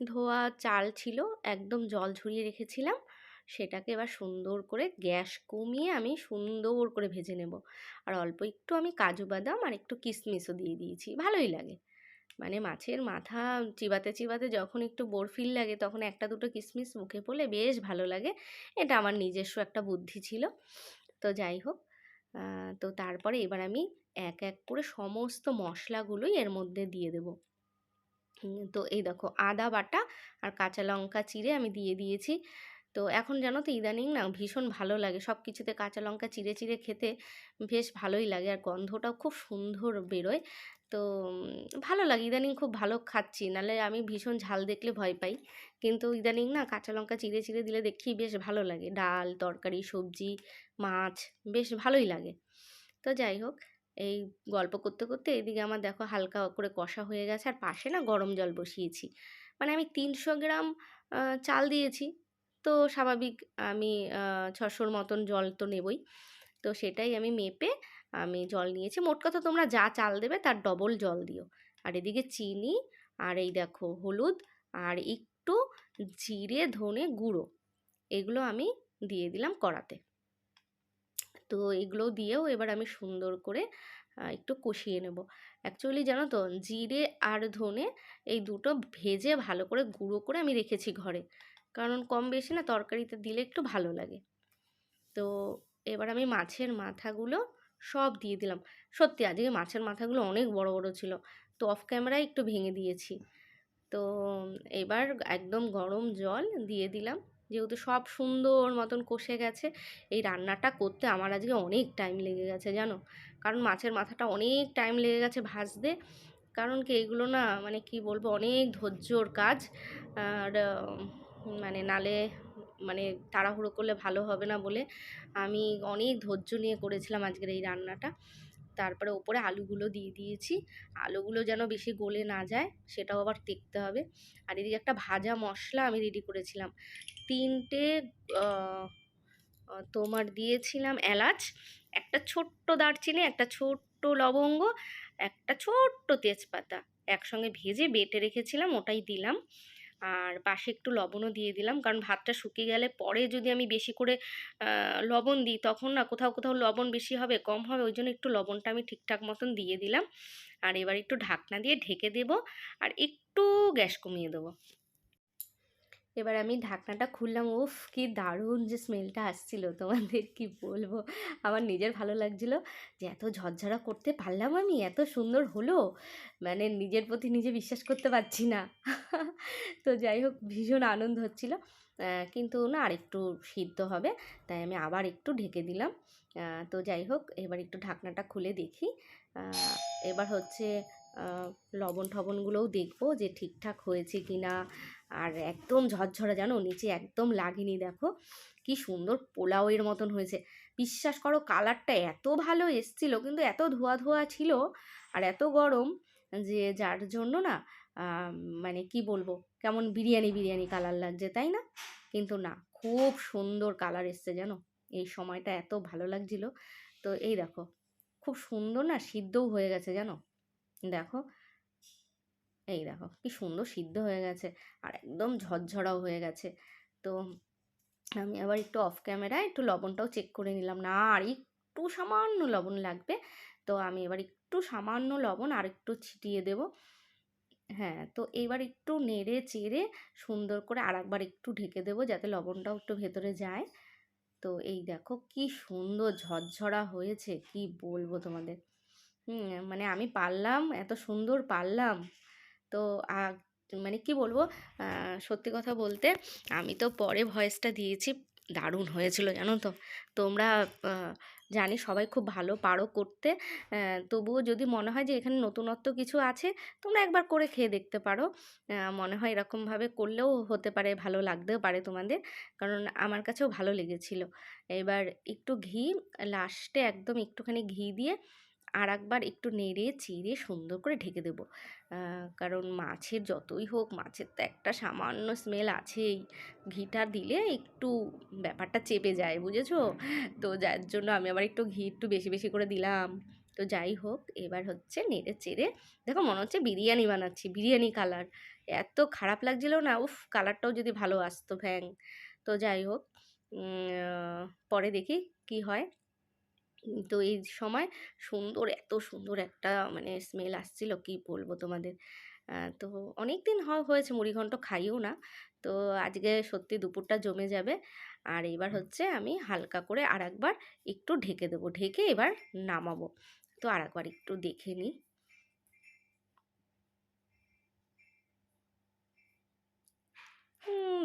ধোয়া চাল ছিল, একদম জল ঝরিয়ে রেখেছিলাম। সেটাকে এবার সুন্দর করে গ্যাস কমিয়ে আমি সুন্দর করে ভেজে নেব। আর অল্প একটু আমি কাজু বাদাম আর একটু কিশমিশও দিয়ে দিয়েছি, ভালোই লাগে। মানে মাছের মাথা চিবাতে চিবাতে যখন একটু বরফিল লাগে, তখন একটা দুটো কিশমিশ মুখে পড়লে বেশ ভালো লাগে। এটা আমার নিজস্ব একটা বুদ্ধি ছিল। তো যাই হোক তো তারপরে এবার আমি এক এক করে সমস্ত মশলাগুলোই এর মধ্যে দিয়ে দেবো। তো এই দেখো আদা বাটা আর কাঁচা লঙ্কা চিড়ে আমি দিয়ে দিয়েছি। তো এখন জানো তো ইদানিং না ভীষণ ভালো লাগে। সব কিছুতে কাঁচা লঙ্কা চিড়ে চিড়ে খেতে বেশ ভালোই লাগে আর গন্ধটাও খুব সুন্দর বেরোয়। তো ভালো লাগে। ইদানিং খুব ভালো খাচ্ছি। নাহলে আমি ভীষণ ঝাল দেখলে ভয় পাই। কিন্তু ইদানিং না কাঁচা লঙ্কা চিড়ে চিড়ে দিলে দেখি বেশ ভালো লাগে। ডাল, তরকারি, সবজি, মাছ বেশ ভালোই লাগে। তো যাই হোক এই গল্প করতে করতে এদিকে আমার দেখো হালকা করে কষা হয়ে গেছে আর পাশে না গরম জল বসিয়েছি। মানে আমি তিনশো গ্রাম চাল দিয়েছি। তো স্বাভাবিক আমি ছশোর মতন জল তো নেবই। তো সেটাই আমি মেপে আমি জল নিয়েছি। মোট কথা তোমরা যা চাল দেবে তার ডবল জল দিও। আর এদিকে চিনি আর এই দেখো হলুদ আর একটু জিরে, ধনে গুঁড়ো এগুলো আমি দিয়ে দিলাম কড়াতে। তো এগুলো দিয়েও এবার আমি সুন্দর করে একটু কষিয়ে নেব। অ্যাকচুয়ালি জানো তো, জিরে আর ধনে এই দুটো ভেজে ভালো করে গুঁড়ো করে আমি রেখেছি ঘরে। কারণ কম বেশি না তরকারিতে দিলে একটু ভালো লাগে। তো এবার আমি মাছের মাথাগুলো সব দিয়ে দিলাম। সত্যি আজকে মাছের মাথাগুলো অনেক বড় বড় ছিল। তো অফ ক্যামেরায় একটু ভেঙে দিয়েছি। তো এবার একদম গরম জল দিয়ে দিলাম। যেহেতু সব সুন্দর মতন কষে গেছে, এই রান্নাটা করতে আমার আজকে অনেক টাইম লেগে গেছে জানো? কারণ মাছের মাথাটা অনেক টাইম লেগে গেছে ভাজতে। কারণ কি এগুলো না মানে কি বলব, অনেক ধৈর্যর কাজ। আর মানে নালে মানে তাড়াহুড়ো করলে ভালো হবে না বলে আমি অনেক ধৈর্য নিয়ে করেছিলাম আজকের এই রান্নাটা। তারপরে ওপরে আলুগুলো দিয়ে দিয়েছি। আলুগুলো যেন বেশি গলে না যায়, সেটাও আবার দেখতে হবে। আর এদিকে একটা ভাজা মশলা আমি রেডি করেছিলাম। তিনটে তোমার দিয়েছিলাম এলাচ, একটা ছোট্ট দারচিনি, একটা ছোট্ট লবঙ্গ, একটা ছোট্ট তেজপাতা। একসঙ্গে ভেজে বেটে রেখেছিলাম, ওটাই দিলাম। আর পাশে একটু লবণও দিয়ে দিলাম, কারণ ভাতটা শুকিয়ে গেলে পরে যদি আমি বেশি করে লবণ দিই, তখন না কোথাও কোথাও লবণ বেশি হবে, কম হবে, ওই জন্য একটু লবণটা আমি ঠিকঠাক মতন দিয়ে দিলাম। আর এবার একটু ঢাকনা দিয়ে ঢেকে দেব, আর একটু গ্যাস কমিয়ে দেবো। এবার আমি ঢাকনাটা খুললাম, উফ, কি দারুণ যে স্মেলটা আসছিল তোমাদের, কি বলব? আমার নিজের ভালো লাগছিল যে এত ঝরঝরা করতে পারলাম আমি, এত সুন্দর হলো মানে নিজের প্রতি নিজে বিশ্বাস করতে পারছি না। তো যাই হোক, ভীষণ আনন্দ হচ্ছিল। কিন্তু না, আরেকটু সিদ্ধ হবে, তাই আমি আবার একটু ঢেকে দিলাম। তো যাই হোক, এবার একটু ঢাকনাটা খুলে দেখি। এবার হচ্ছে লবণ ঠবণগুলোও দেখব যে ঠিকঠাক হয়েছে কি না আর একদম ঝরঝরা জানো, নিচে একদম লাগেনি, দেখো। কি সুন্দর পোলাওয়ের মতন হয়েছে। বিশ্বাস করো, কালারটা এত ভালো এসছিল, কিন্তু এত ধোয়া ধোয়া ছিল আর এত গরম যে যার জন্য না মানে কি বলব, কেমন বিরিয়ানি বিরিয়ানি কালার লাগছে, তাই না? কিন্তু না, খুব সুন্দর কালার এসছে জানো। এই সময়টা এত ভালো লাগছিল। তো এই দেখো, খুব সুন্দর না, সিদ্ধও হয়ে গেছে জানো। দেখো এই দেখো কি সুন্দর সিদ্ধ হয়ে গেছে আর একদম ঝরঝরাও হয়ে গেছে। তো আমি আবার একটু অফ ক্যামেরায় একটু লবণটাও চেক করে নিলাম। না, আর একটু সামান্য লবণ লাগবে। তো আমি এবার একটু সামান্য লবণ আর একটু ছিটিয়ে দেব। হ্যাঁ তো এবার একটু নেড়ে চেড়ে সুন্দর করে আর একবার একটু ঢেকে দেবো যাতে লবণটাও একটু ভেতরে যায়। তো এই দেখো কি সুন্দর ঝরঝরা হয়েছে, কি বলব তোমাদের? হুম মানে আমি পারলাম, এত সুন্দর পারলাম। তো মানে কি বলব? সত্যি কথা বলতে আমি তো পরে ভয়েসটা দিয়েছি, দারুণ হয়েছিল জানো তো? তোমরা জানি সবাই খুব ভালো পারো করতে। তবুও যদি মনে হয় যে এখানে নতুনত্ব কিছু আছে, তোমরা একবার করে খেয়ে দেখতে পারো। মনে হয় এরকমভাবে করলেও হতে পারে, ভালো লাগতেও পারে তোমাদের। কারণ আমার কাছেও ভালো লেগেছিল। এবার একটু ঘি লাস্টে একদম একটুখানি ঘি দিয়ে আর একবার একটু নেড়ে চিড়ে সুন্দর করে ঢেকে দেবো। কারণ মাছের যতই হোক, মাছের তো একটা সামান্য স্মেল আছেই। ঘিটা দিলে একটু ব্যাপারটা চেপে যায়, বুঝেছ? তো যার জন্য আমি আবার একটু ঘি একটু বেশি বেশি করে দিলাম। তো যাই হোক, এবার হচ্ছে নেড়ে চেড়ে দেখো মনে হচ্ছে বিরিয়ানি বানাচ্ছি, বিরিয়ানি কালার এত খারাপ লাগছিল না, উফ কালারটাও যদি ভালো আসতো, ভ্যাং। তো যাই হোক পরে দেখি কি হয়। তো এই সময় সুন্দর, এত সুন্দর একটা মানে স্মেল আসছিল, কি বলব তোমাদের? তো অনেক দিন হয়েছে মুড়িঘণ্ট খাইও না। তো আজকে সত্যি দুপুরটা জমে যাবে। আর এবার হচ্ছে আমি হালকা করে আর একবার একটু ঢেকে দেবো। ঢেকে এবার নামাবো। তো আর একবার একটু দেখে নিই।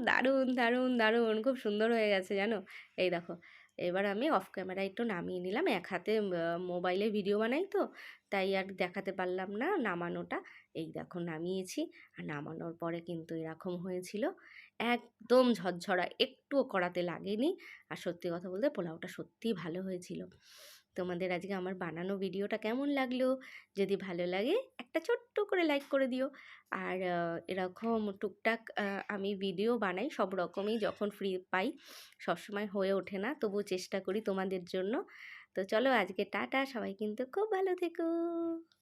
দারুণ দারুণ দারুণ। খুব সুন্দর হয়ে গেছে, জানো? এই দেখো। এবার আমি অফ ক্যামেরায় একটু নামিয়ে নিলাম। এক হাতে মোবাইলে ভিডিও বানাই তো, তাই আর দেখাতে পারলাম না নামানোটা। এই দেখো নামিয়েছি, আর নামানোর পরে কিন্তু এরকম হয়েছিল। একদম ঝরঝরা, একটুও করাতে লাগেনি। আর সত্যি কথা বলতে পোলাওটা সত্যিই ভালো হয়েছিল। তোমাদের আজকে আমার বানানো ভিডিওটা কেমন লাগল? যদি ভালো লাগে, একটা ছোট্ট করে লাইক করে দিও। আর এরকম টুকটাক আমি ভিডিও বানাই, সব রকমই যখন ফ্রি পাই সবসময় হয়ে ওঠে না, তবু চেষ্টা করি তোমাদের জন্য। তো চলো আজকে টাটা, সবাই কিন্তু খুব ভালো থেকো।